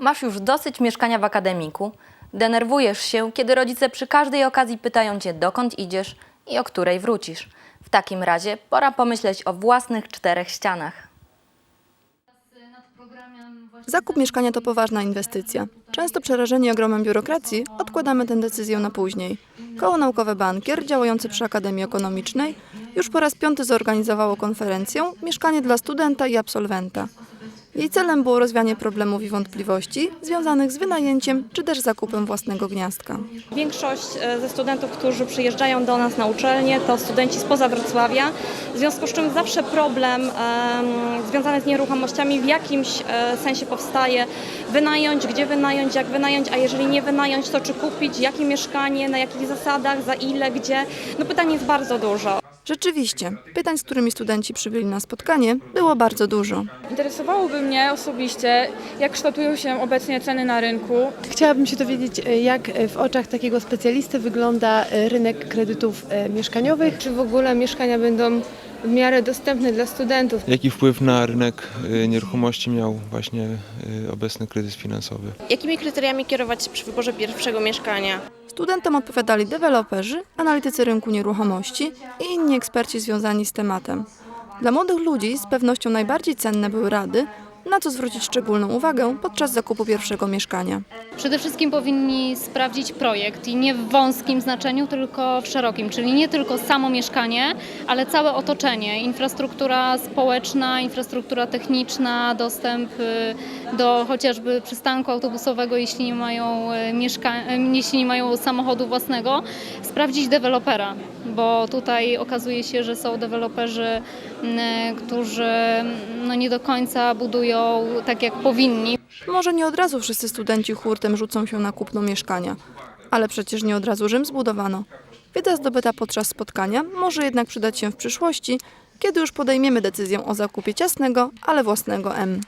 Masz już dosyć mieszkania w akademiku, denerwujesz się, kiedy rodzice przy każdej okazji pytają cię, dokąd idziesz i o której wrócisz. W takim razie pora pomyśleć o własnych czterech ścianach. Zakup mieszkania to poważna inwestycja. Często przerażeni ogromem biurokracji odkładamy tę decyzję na później. Koło Naukowe Bankier, działające przy Akademii Ekonomicznej, już po raz piąty zorganizowało konferencję Mieszkanie dla studenta i absolwenta. Jej celem było rozwianie problemów i wątpliwości związanych z wynajęciem czy też zakupem własnego gniazdka. Większość e, ze studentów, którzy przyjeżdżają do nas na uczelnię, to studenci spoza Wrocławia, w związku z czym zawsze problem em, związany z nieruchomościami w jakimś e, sensie powstaje. Wynająć, gdzie wynająć, jak wynająć, a jeżeli nie wynająć, to czy kupić, jakie mieszkanie, na jakich zasadach, za ile, gdzie. No pytań jest bardzo dużo. Rzeczywiście, pytań, z którymi studenci przybyli na spotkanie, było bardzo dużo. Interesowałoby mnie osobiście, jak kształtują się obecnie ceny na rynku. Chciałabym się dowiedzieć, e, jak e, w oczach takiego specjalisty wygląda e, rynek kredytów mieszkaniowych. Czy w ogóle mieszkania będą w miarę dostępne dla studentów? Jaki wpływ na rynek y, nieruchomości miał właśnie y, obecny kryzys finansowy? Jakimi kryteriami kierować się przy wyborze pierwszego mieszkania? Studentom odpowiadali deweloperzy, analitycy rynku nieruchomości i inni eksperci związani z tematem. Dla młodych ludzi z pewnością najbardziej cenne były rady, na co zwrócić szczególną uwagę podczas zakupu pierwszego mieszkania. Przede wszystkim powinni sprawdzić projekt i nie w wąskim znaczeniu, tylko w szerokim, czyli nie tylko samo mieszkanie, ale całe otoczenie, infrastruktura społeczna, infrastruktura techniczna, dostęp y, do chociażby przystanku autobusowego, jeśli nie mają, y, mieszka- y, jeśli nie mają samochodu własnego, sprawdzić dewelopera, bo tutaj okazuje się, że są deweloperzy, mm, którzy no, nie do końca budują tak jak powinni. Może nie od razu wszyscy studenci hurtem rzucą się na kupno mieszkania, ale przecież nie od razu Rzym zbudowano. Wiedza zdobyta podczas spotkania może jednak przydać się w przyszłości, kiedy już podejmiemy decyzję o zakupie ciasnego, ale własnego M.